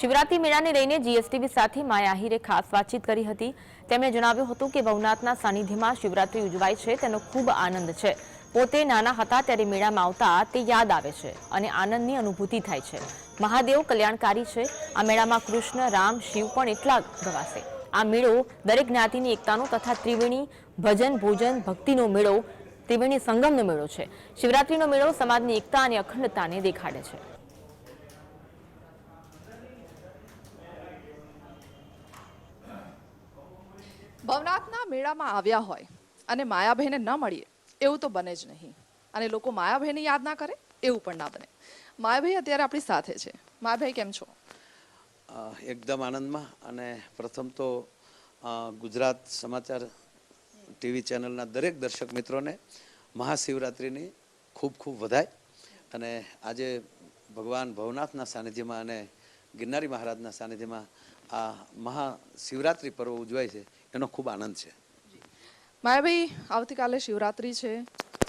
શિવરાત્રી મેળાને લઈને જીએસટીવી સાથે માયા આહિરે ખાસ વાતચીત કરી હતી. તેમણે જણાવ્યું હતું કે ભવનાથના સાનિધ્યમાં શિવરાત્રી ઉજવાય છે, તેનો ખૂબ આનંદ છે. પોતે નાના હતા ત્યારે મેળામાં આવતા તે યાદ આવે છે અને આનંદની અનુભૂતિ થાય છે. મહાદેવ કલ્યાણકારી છે. આ મેળામાં કૃષ્ણ, રામ, શિવ પણ એટલા ગવાશે. આ મેળો દરેક જ્ઞાતિની એકતાનો તથા ત્રિવેણી ભજન, ભોજન, ભક્તિનો મેળો, ત્રિવેણી સંગમનો મેળો છે. શિવરાત્રીનો મેળો સમાજની એકતા અને અખંડતાને દેખાડે છે. ભવનાથના મેળામાં આવ્યા હોય અને માયાભાઈને ન મળીએ, એવું તો બને જ નહીં. અને લોકો માયાબહેને યાદ ના કરે, એવું પણ ના બને. માયાભાઈ અત્યારે આપણી સાથે છે. માયાભાઈ કેમ છો? એકદમ આનંદમાં અને પ્રથમ તો ગુજરાત સમાચાર ટીવી ચેનલના દરેક દર્શક મિત્રોને મહાશિવરાત્રિની ખૂબ ખૂબ વધાય. અને આજે ભગવાન ભવનાથના સાનિધ્યમાં અને ગિરનારી મહારાજના સાનિધ્યમાં આ મહાશિવરાત્રિ પર્વ ઉજવાય છે. એનો ખૂબ આનંદ છે. માયાભાઈ આવતીકાલે શિવરાત્રિ છે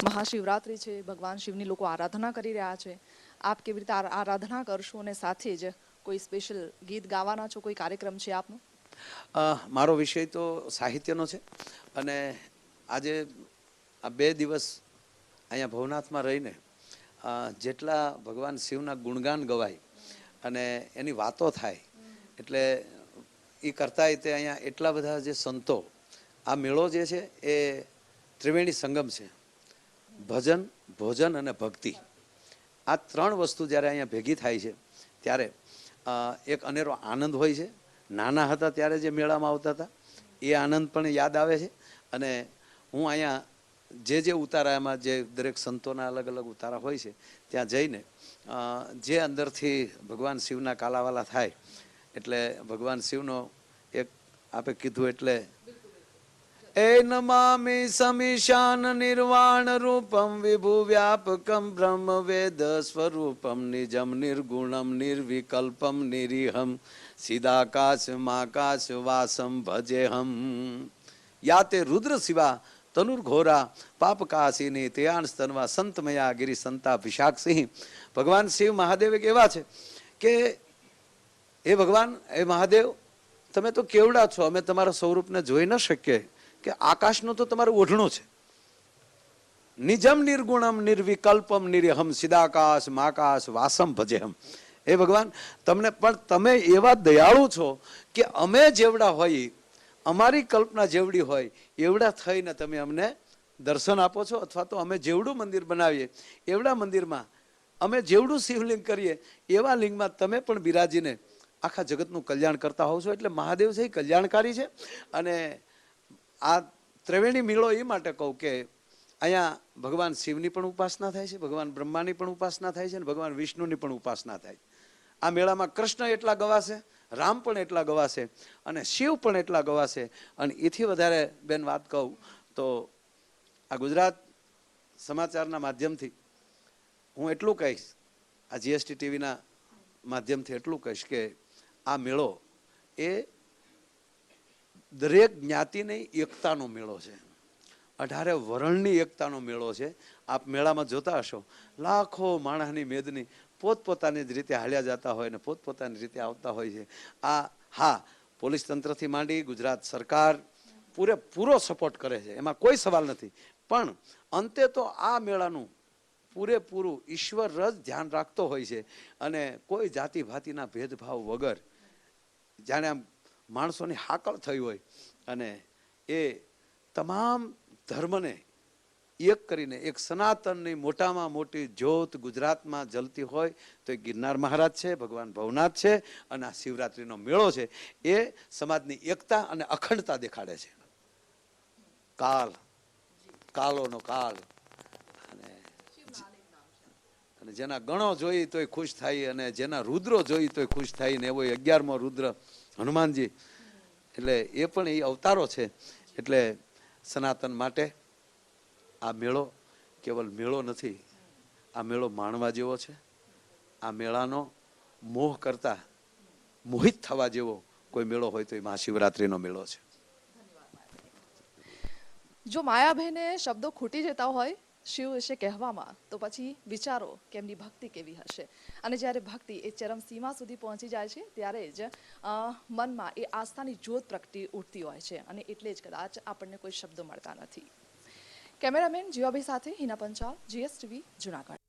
મહાશિવરાત્રિ છે ભગવાન શિવની લોકો આરાધના કરી રહ્યા છે. આપ કેવી રીતે આરાધના કરશો અને સાથે જ કોઈ સ્પેશિયલ ગીત ગાવાના છો કોઈ કાર્યક્રમ છે આપનો? મારો વિષય તો સાહિત્યનો છે અને આજે આ બે દિવસ અહીંયા ભવનાથમાં રહીને જેટલા ભગવાન શિવના ગુણગાન ગવાય અને એની વાતો થાય એટલે એ કરતા તે અહીંયા એટલા બધા જે સંતો, આ મેળો જે છે એ ત્રિવેણી સંગમ છે. ભજન, ભોજન અને ભક્તિ. આ ત્રણ વસ્તુ જ્યારે અહીંયા ભેગી થાય છે, ત્યારે એક અનેરો આનંદ હોય છે. નાના હતા ત્યારે જે મેળામાં આવતા હતા, એ આનંદ પણ યાદ આવે છે. અને હું અહીંયા જે જે ઉતારામાં જે દરેક સંતોના અલગ અલગ ઉતારા હોય છે, ત્યાં જઈને જે અંદરથી ભગવાન શિવના કાલાવાલા થાય, એટલે ભગવાન શિવનો આપે કીધું એટલે. એ નમામિ નિર્વાણ રૂપમ વિભુ વ્યાપકમ બ્રહ્મ વેદ સ્વરૂપમ નિજમ નિર્ગુણમ નિર્વિકલ્પમ નિરીહમ. સીધાકાશ માકાશ વાસમ ભજેહમ. યાતે રુદ્ર શિવા તનુર્ઘોરા પાપકાશીની તેયાણ સ્તનવા સંતમયા ગિરિ સંતા ભિષાક્ષિ ભગવાન શિવ મહાદેવ એક એવા છે કે એ ભગવાન એ મહાદેવ તમે તો કેવડા છો? અમે તમારા સ્વરૂપને જોઈ ન શકીએ. કે આકાશનું તો તમારું ઓઢણું છે. નિજમ નિર્ગુણમ નિર્વિકલ્પમ નિર્હમ સિદાકાશ માકાશ વાસમ ભજેહમ. હે ભગવાન, તમને પણ તમે એવા દયાળુ છો કે અમે જેવડા હોઈએ અમારી કલ્પના જેવડી હોય, એવડા થઈને તમે અમને દર્શન આપો છો અથવા તો અમે જેવડું મંદિર બનાવીએ, એવડા મંદિરમાં અમે જેવડું શિવલિંગ કરીએ, એવા લિંગમાં તમે પણ બિરાજીને આખા જગતનું કલ્યાણ કરતા હોવ છો એટલે મહાદેવ છે એ કલ્યાણકારી છે. અને આ ત્રિવેણી મેળો એ માટે કહું કે અહીંયા ભગવાન શિવની પણ ઉપાસના થાય છે, ભગવાન બ્રહ્માની પણ ઉપાસના થાય છે અને ભગવાન વિષ્ણુની પણ ઉપાસના થાય આ મેળામાં કૃષ્ણ એટલા ગવાશે, રામ પણ એટલા ગવાશે અને શિવ પણ એટલા ગવાશે. અને એથી વધારે બેન વાત કહું તો આ ગુજરાત સમાચારના માધ્યમથી હું એટલું કહીશ, આ જીએસટી ટીવીના માધ્યમથી એટલું કહીશ કે આ મેળો એ દરેક જ્ઞાતિની એકતાનો મેળો છે. અઢારે વરણની એકતાનો મેળો છે. આપ મેળામાં જોતા હશો, લાખો માણસની મેદની પોતપોતાની જ રીતે હાલ્યા જતા હોય ને પોતપોતાની રીતે આવતા હોય છે. આ હા, પોલીસ તંત્રથી માંડી ગુજરાત સરકાર પૂરેપૂરો સપોર્ટ કરે છે. એમાં કોઈ સવાલ નથી. પણ અંતે તો આ મેળાનું પૂરેપૂરું ઈશ્વર જ ધ્યાન રાખતો હોય છે અને કોઈ જાતિ ભાતિના ભેદભાવ વગર જાણે આમ માણસોની હાકળ થઈ હોય અને એ તમામ ધર્મને એક કરીને એક સનાતનની મોટામાં મોટી જ્યોત ગુજરાતમાં જલતી હોય તો એ ગિરનાર મહારાજ છે, ભગવાન ભવનાથ છે અને આ શિવરાત્રિનો મેળો છે. એ સમાજની એકતા અને અખંડતા દેખાડે છે. કાલ, કાલોનો કાલ. અને અને જેના ગણો જોઈ તોય ખુશ થાય અને જેના રુદ્રો જોઈ તોય ખુશ થાય ને એવો અગિયારમો રુદ્ર હનુમાનજી. એટલે એ પણ એ અવતારો છે. એટલે સનાતન માટે આ મેળો કેવલ મેળો નથી, આ મેળો માણવા જેવો છે. આ મેળાનો મોહ કરતા મોહિત થવા જેવો કોઈ મેળો હોય તો એ મહાશિવરાત્રિનો મેળો છે. જો માયાબહેને શબ્દો ખૂટી જતા હોય શિવ વિશે કહેવામાં, તો પછી વિચારો કે એમની ભક્તિ કેવી હશે? અને જ્યારે ભક્તિ એ ચરમસીમા સુધી પહોંચી જાય છે, ત્યારે જ મનમાં એ આસ્થાની જ્યોત પ્રગટી ઉઠતી હોય છે, અને એટલે જ કદાચ આપણને કોઈ શબ્દો મળતા નથી. કેમેરામેન જીવાભાઈ સાથે હિના પંચાલ, જીએસટીવી, જુનાગઢ.